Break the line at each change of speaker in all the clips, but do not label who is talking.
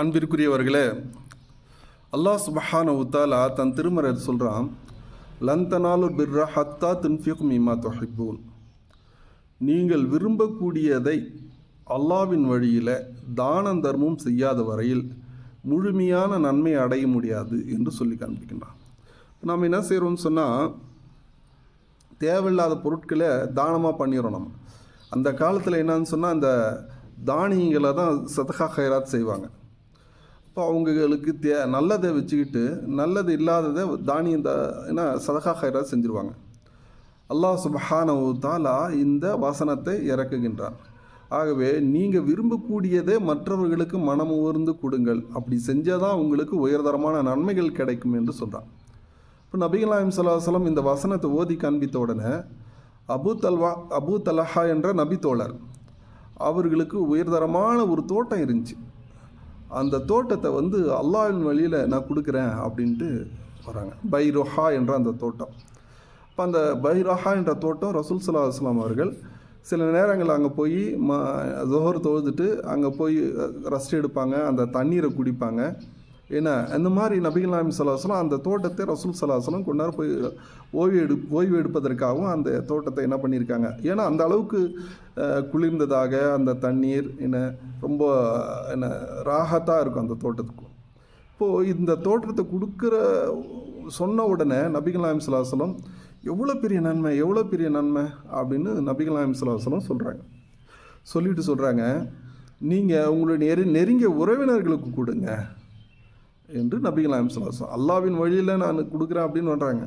அன்பிற்குரியவர்களே அல்லாஹ் சுபஹான உத்தாலா தன் திருமறை சொல்கிறான் லந்தனாலு பிர்ரா ஹத்தா துன்ஃபிக் மீமா தொஹிப்பூன். நீங்கள் விரும்பக்கூடியதை அல்லாவின் வழியில் தானம் தர்மம் செய்யாத வரையில் முழுமையான நன்மை அடைய முடியாது என்று சொல்லி காண்பிக்கின்றான். நாம் என்ன செய்கிறோம்னு சொன்னால் தேவையில்லாத பொருட்களை தானமாக பண்ணிடுறோம் நம்ம. அந்த காலத்தில் என்னன்னு சொன்னால் அந்த தானியங்களை தான் சதகா ஹைராத் செய்வாங்க. இப்போ அவங்களுக்கு தே நல்லதை வச்சுக்கிட்டு நல்லது இல்லாததை தானியம் த என்ன சதகா ஹைராத் செஞ்சுருவாங்க. அல்லாஹ் சுபஹானவு தாலா இந்த வசனத்தை இறக்குகின்றார் ஆகவே நீங்கள் விரும்பக்கூடியதே மற்றவர்களுக்கு மனம் உயர்ந்து கொடுங்கள். அப்படி செஞ்சால் தான் உங்களுக்கு உயர்தரமான நன்மைகள் கிடைக்கும் என்று சொல்கிறான் இப்போ நபிகளாயம் சலாஹலம் இந்த வசனத்தை ஓதி காண்பித்த உடனே அபு தல்வா அபு தலஹா என்ற நபி தோழர் அவர்களுக்கு உயர்தரமான ஒரு தோட்டம் இருந்துச்சு. அந்த தோட்டத்தை வந்து அல்லாஹின் வழியில் நான் கொடுக்குறேன் அப்படின்ட்டு வராங்க. பைரோஹா என்ற அந்த தோட்டம். இப்போ அந்த பைரோஹா என்ற தோட்டம் ரசூல் சல்லா அஸ்லாம் அவர்கள் சில நேரங்கள் அங்கே போய் ம ஜோஹர் தொழுதுட்டு அங்கே போய் ரெஸ்ட் எடுப்பாங்க. அந்த தண்ணீரை குடிப்பாங்க. ஏன்னா அந்த மாதிரி நபிகள் நாயம் சலாஹலம் அந்த தோட்டத்தை ரசூல் சலாஹலம் கொண்டாட போய் ஓய்வு எடு ஓய்வு எடுப்பதற்காகவும் அந்த தோட்டத்தை என்ன பண்ணியிருக்காங்க. ஏன்னா அந்த அளவுக்கு குளிர்ந்ததாக அந்த தண்ணீர் என்ன ரொம்ப என்ன ராகத்தாக இருக்கும் அந்த தோட்டத்துக்கும் இப்போது இந்த தோட்டத்தை கொடுக்குற சொன்ன உடனே நபிகள் நாயம் சலாஹலம் எவ்வளோ பெரிய நன்மை எவ்வளோ பெரிய நன்மை அப்படின்னு நபிகள் நாயம் சலாஹலம் சொல்கிறாங்க சொல்லிட்டு சொல்கிறாங்க நீங்கள் உங்களுடைய நெரு நெருங்கிய உறவினர்களுக்கு கொடுங்க. என்று நபிகள் நாயம் அல்லாவின் வழியில் நான் கொடுக்குறேன் அப்படின்னு சொல்கிறாங்க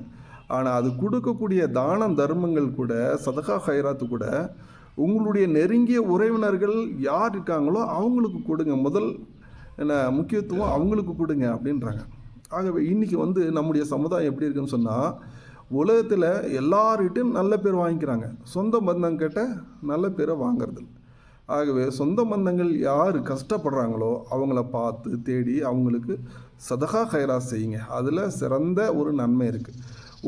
ஆனால் அது கொடுக்கக்கூடிய தானம் தர்மங்கள் கூட சதகா ஹைராத்து கூட உங்களுடைய நெருங்கிய உறவினர்கள் யார் இருக்காங்களோ அவங்களுக்கு கொடுங்க. முதல் என்ன முக்கியத்துவம் அவங்களுக்கு கொடுங்க அப்படின்றாங்க. ஆகவே இன்றைக்கி வந்து நம்முடைய சமுதாயம் எப்படி இருக்குன்னு சொன்னால் உலகத்தில் எல்லார்கிட்டையும் நல்ல பேர் வாங்கிக்கிறாங்க. சொந்த பந்தம் கேட்ட நல்ல பேரை வாங்கிறது ஆகவே சொந்த பந்தங்கள் யார் கஷ்டப்படுறாங்களோ அவங்கள பார்த்து தேடி அவங்களுக்கு சதகா ஹைரா செய்யுங்க. அதில் சிறந்த ஒரு நன்மை இருக்குது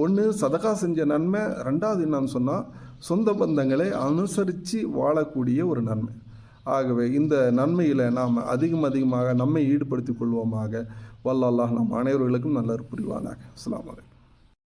ஒன்று சதகா செஞ்ச நன்மை. ரெண்டாவது என்னன்னு சொன்னால் சொந்த பந்தங்களை அனுசரித்து வாழக்கூடிய ஒரு நன்மை. ஆகவே இந்த நன்மையில் நாம் அதிகம் அதிகமாக நம்மை ஈடுபடுத்திக் கொள்வோமாக. வல்ல அல்லாஹ் நம் அனைவர்களுக்கும் நல்ல புரிவானாக. அஸ்லாம் வலைக்கம்